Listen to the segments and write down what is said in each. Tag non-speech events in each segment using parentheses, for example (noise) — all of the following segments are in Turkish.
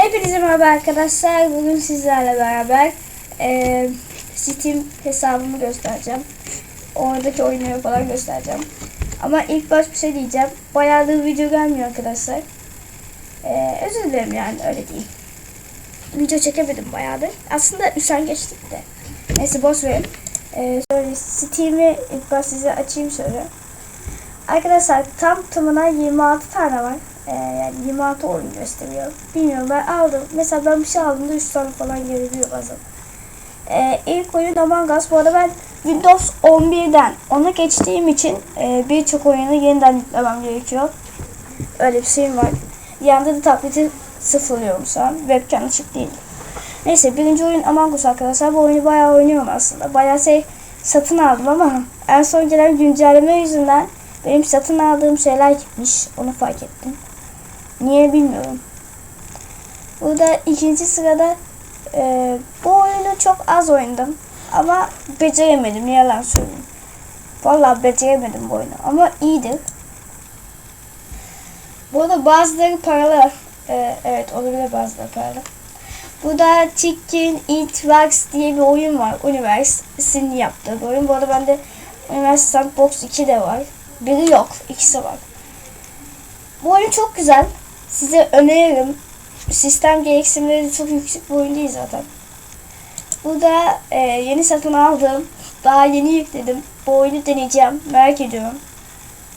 Hepinize merhaba arkadaşlar. Bugün sizlerle beraber eee, Steam hesabımı göstereceğim. Oradaki oyunları falan göstereceğim. Ama ilk baş bir şey diyeceğim. Bayağıdır video gelmiyor arkadaşlar. Eee özür dilerim yani öyle değil. Video çekemedim bayağıdır. Aslında üşengeçtik de. Neyse boş verin. Eee şöyle Steam'i ilk baş size açayım şöyle. Arkadaşlar tam tamına 26 tane var. Yani 26 oyun gösteriyor. Bilmiyorum ben aldım. Mesela ben bir şey aldığımda 3 tane falan geliyor bazen. Ee, ilk oyun Among Us. Bu arada ben Windows 11'den ona geçtiğim için e, birçok oyunu yeniden yüklemem gerekiyor. Öyle bir şeyim var. Yanında da tableti sıfırlıyorum şu an. Webcam açık değil. Neyse birinci oyun Among Us arkadaşlar. Bu oyunu bayağı oynuyorum aslında. Bayağı şey satın aldım ama en son gelen güncelleme yüzünden benim satın aldığım şeyler gitmiş. Onu fark ettim. Niye bilmiyorum. Burada ikinci sırada e, bu oyunu çok az oynadım. Ama beceremedim. Yalan söyleyeyim. Vallahi beceremedim bu oyunu. Ama iyidir. Bu arada bazıları paralı. E, evet olabilir bazıları paralı. Burada Chicken Eat Wax diye bir oyun var. Universe'in yaptığı bir oyun. Bu arada bende Universe Sandbox 2 de var. Biri yok. ikisi var. Bu oyun çok güzel. Size öneririm. Sistem gereksinimleri çok yüksek bir oyun değil zaten. Burada e, yeni satın aldım. Daha yeni yükledim. Bu oyunu deneyeceğim. Merak ediyorum.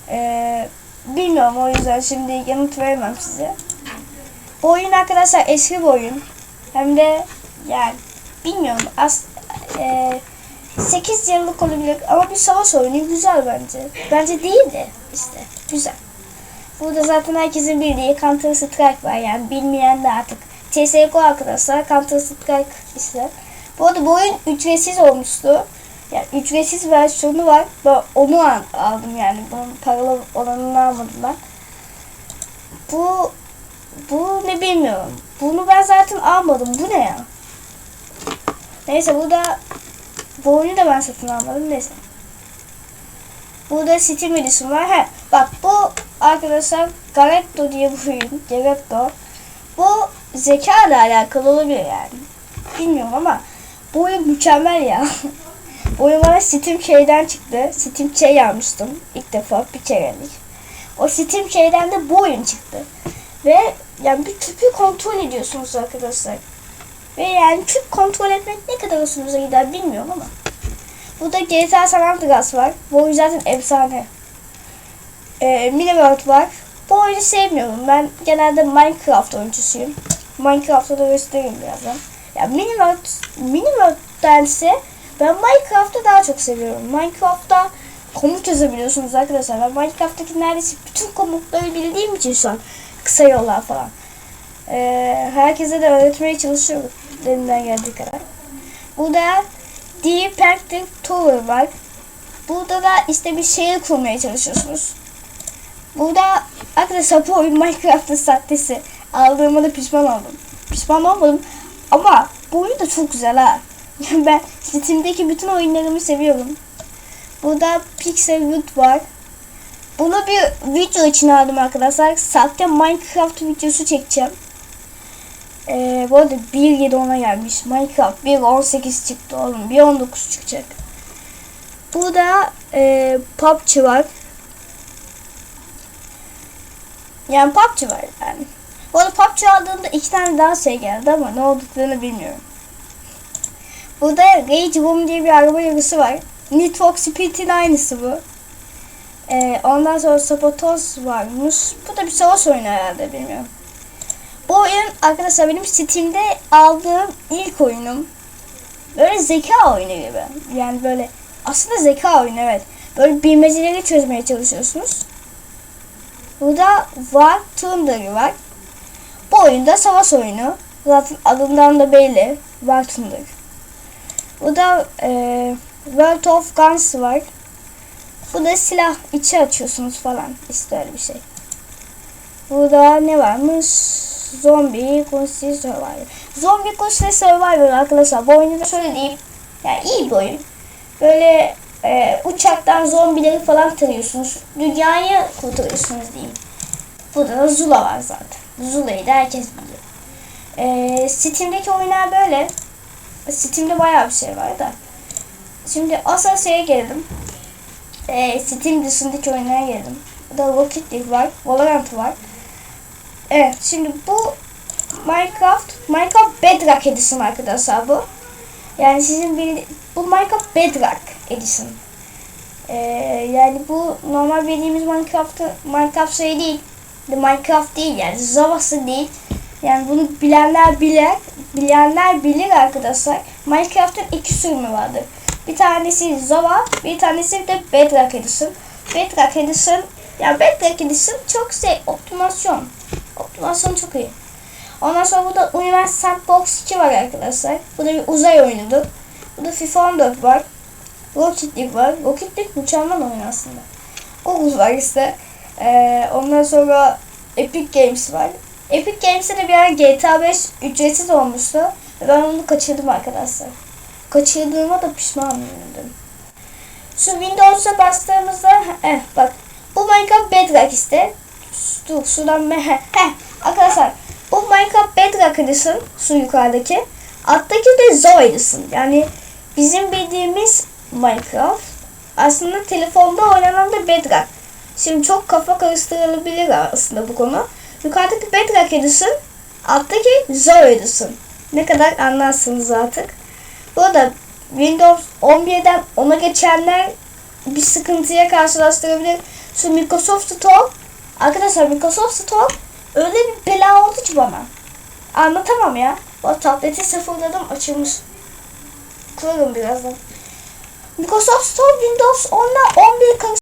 E, bilmiyorum o yüzden şimdi yanıt veremem size. Bu oyun arkadaşlar eski bir oyun. Hem de yani bilmiyorum. As, e, 8 yıllık olabilir ama bir savaş oyunu güzel bence. Bence değil de işte güzel. Burada zaten herkesin bildiği Counter Strike var yani bilmeyen de artık. CSGO arkadaşlar Counter Strike işte. Bu arada bu oyun ücretsiz olmuştu. Yani ücretsiz versiyonu var. Ben onu al- aldım yani. Bunun paralı olanını almadım ben. Bu bu ne bilmiyorum. Bunu ben zaten almadım. Bu ne ya? Neyse burada bu oyunu da ben satın almadım. Neyse. Burada Steam Edition var. He, bak bu arkadaşlar Garetto diye bir oyun. Garetto. Bu zeka ile alakalı olabilir yani. Bilmiyorum ama bu oyun mükemmel ya. (laughs) bu oyun bana Steam şeyden çıktı. Steam şey almıştım ilk defa bir kerelik. O Steam şeyden de bu oyun çıktı. Ve yani bir küpü kontrol ediyorsunuz arkadaşlar. Ve yani küp kontrol etmek ne kadar hoşunuza gider bilmiyorum ama. Burada GTA San Andreas var. Bu oyun zaten efsane. Ee, Miniworld var. Bu oyunu sevmiyorum. Ben genelde Minecraft oyuncusuyum. Minecraft'ta da göstereyim birazdan. Ya Miniworld, Miniworld'dense ben Minecraft'ı daha çok seviyorum. Minecraft'ta komut yazabiliyorsunuz arkadaşlar. Ben Minecraft'taki neredeyse bütün komutları bildiğim için şu an kısa yollar falan. Ee, herkese de öğretmeye çalışıyorum elimden geldiği kadar. Burada Deep Active Tower var. Burada da işte bir şehir kurmaya çalışıyorsunuz. Burada arkadaşlar bu oyun Minecraft'ın sahtesi. Aldığıma da pişman oldum. Pişman olmadım ama bu oyun da çok güzel ha. (laughs) ben Steam'deki bütün oyunlarımı seviyorum. Burada Pixel Wood var. Bunu bir video için aldım arkadaşlar. Sahte Minecraft videosu çekeceğim. Ee, bu arada 1.7 ona gelmiş. Minecraft 1.18 çıktı oğlum. 1.19 çıkacak. Burada e, PUBG var. Yani PUBG var yani. Bu arada PUBG aldığımda iki tane daha şey geldi ama ne olduklarını bilmiyorum. Burada Rage Room diye bir araba yarısı var. Need for Speed'in aynısı bu. Ee, ondan sonra Sabotage varmış. Bu da bir savaş oyunu herhalde bilmiyorum. Bu oyun arkadaşlar benim Steam'de aldığım ilk oyunum. Böyle zeka oyunu gibi. Yani böyle aslında zeka oyunu evet. Böyle bilmeceleri çözmeye çalışıyorsunuz. Burada War Thunder var. Bu oyunda savaş oyunu. Zaten adından da belli. War Thunder. Burada e, World of Guns var. Bu da silah içi açıyorsunuz falan. İşte öyle bir şey. Burada ne varmış? Zombie Consti Survivor. Zombie Consti Survivor arkadaşlar. Bu oyunu da şöyle diyeyim. Yani iyi bir oyun. Böyle e, uçaktan zombileri falan tarıyorsunuz. Dünyayı kurtarıyorsunuz diyeyim. Burada da Zula var zaten. Zula'yı da herkes biliyor. Ee, Steam'deki oyunlar böyle. Steam'de bayağı bir şey var da. Şimdi asıl şeye gelelim. Ee, Steam dışındaki oyunlara gelelim. Burada Rocket League var, Valorant var. Evet, şimdi bu Minecraft, Minecraft Bedrock Edition arkadaşlar bu. Yani sizin bir bu Minecraft Bedrock Edition. Ee, yani bu normal bildiğimiz Minecraft'ı Minecraft şey değil. De Minecraft değil yani Java'sı değil. Yani bunu bilenler bilir. Bilenler bilir arkadaşlar. Minecraft'ın iki sürümü vardır. Bir tanesi Java, bir tanesi de Bedrock Edition. Bedrock Edition, yani Bedrock Edition çok şey, optimasyon. Optimasyon çok iyi. Ondan sonra burada Universe Sandbox 2 var arkadaşlar. Bu da bir uzay oyunudur. Burada FIFA 14 var. Rocket League var. Rocket League mükemmel oyun aslında. Google var işte. Ee, ondan sonra Epic Games var. Epic Games'te de bir ara GTA 5 ücretsiz olmuştu. Ben onu kaçırdım arkadaşlar. Kaçırdığıma da pişmanım. Şu Windows'a bastığımızda eh, bak bu Minecraft Bedrock işte. Dur şuradan me heh, arkadaşlar bu Minecraft Bedrock Edition şu yukarıdaki. Alttaki de Zoe Edition. Yani bizim bildiğimiz Minecraft aslında telefonda oynanan da Bedrock. Şimdi çok kafa karıştırılabilir aslında bu konu. Yukarıdaki Bedrock Edition, alttaki Zoe Edition. Ne kadar anlarsınız artık. Bu arada Windows 11'den 10'a geçenler bir sıkıntıya karşılaştırabilir. Şu Microsoft Store, arkadaşlar Microsoft Store öyle bir bela oldu ki bana. Anlatamam ya. O tableti sıfırladım açılmış. Kurarım birazdan. Microsoft Store Windows 10'la 11 karıştırıyor.